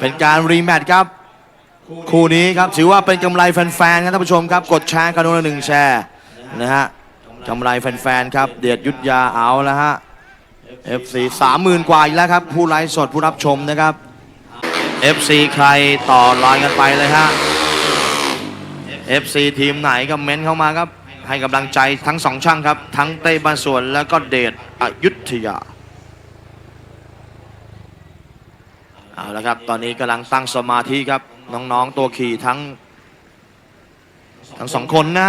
เป็นการรีแมตช์ครับ คู่นี้ครับถือว่าเป็นกำไรแฟนๆครับท่านผู้ชมครับ กดแชร์กันคนละหนึ่งแชร์นะฮะกำไรแฟนๆครับ เดียดยุทธยาเอาแล้วฮะ FC สามหมื่นกว่าอีกแล้วครับ ผู้ไลฟ์สดผู้รับชมนะครับ FC ใครต่อไลน์กันไปเลยฮะ FC ทีมไหนก็เม้นเข้ามาครับ ให้กำลังใจทั้งสองช่างครับ ทั้งเต้บ้านสวนแล้วก็เดชอยุธยา เอาละครับ ตอนนี้กำลังตั้งสมาธิครับ น้องๆตัวขี่ทั้ง ทั้งสองคนนะ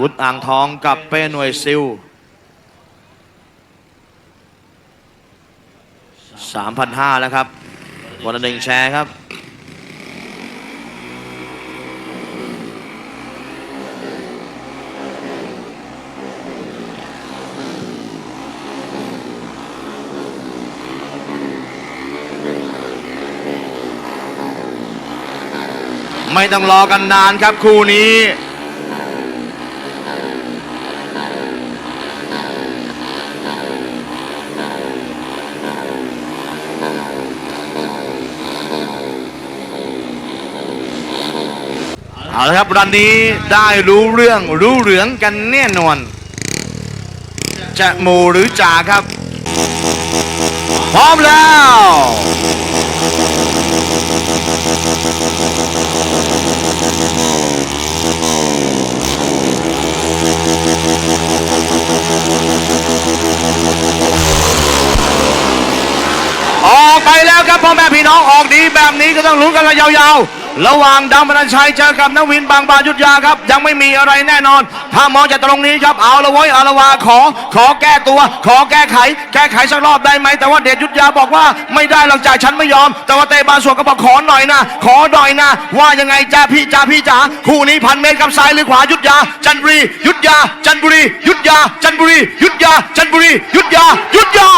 วุฒิอ่างทองกับเป้หน่วยซิล3,500แล้วครับวันละหนึ่งแชร์ครับ ไม่ต้องรอกันนานครับคู่นี้ เอาละครับรันนี้ได้รู้เรื่องรู้เหลืองกันแน่นอน จะหมูหรือจ่าครับ พร้อมแล้ว ออกไปแล้วครับพ่อแม่พี่น้องออกดีแบบนี้ก็ต้องลุ้นกันยาวๆ ระหว่างดำบรรชัยเจอกับนวินบางบายุทธยาครับ ยังไม่มีอะไรแน่นอน ถ้ามองจากตรงนี้ครับเอาละเว้ยเอาละวาขอ ขอแก้ตัว ขอแก้ไข แก้ไขสักรอบได้ไหมแต่ว่าเดชยุทธยาบอกว่าไม่ได้หรอกจ่าฉันไม่ยอม แต่ว่าเตบาส่วนก็บอกขอหน่อยนะ ขอหน่อยนะ ว่ายังไงจ้าพี่จ้าพี่จ๋าคู่นี้พันเมตรกับซ้ายหรือขวายุทธยา จันบุรียุทธยา จันบุรียุทธยา จันบุรียุทธยาจันบุรียุทธยายุทธยา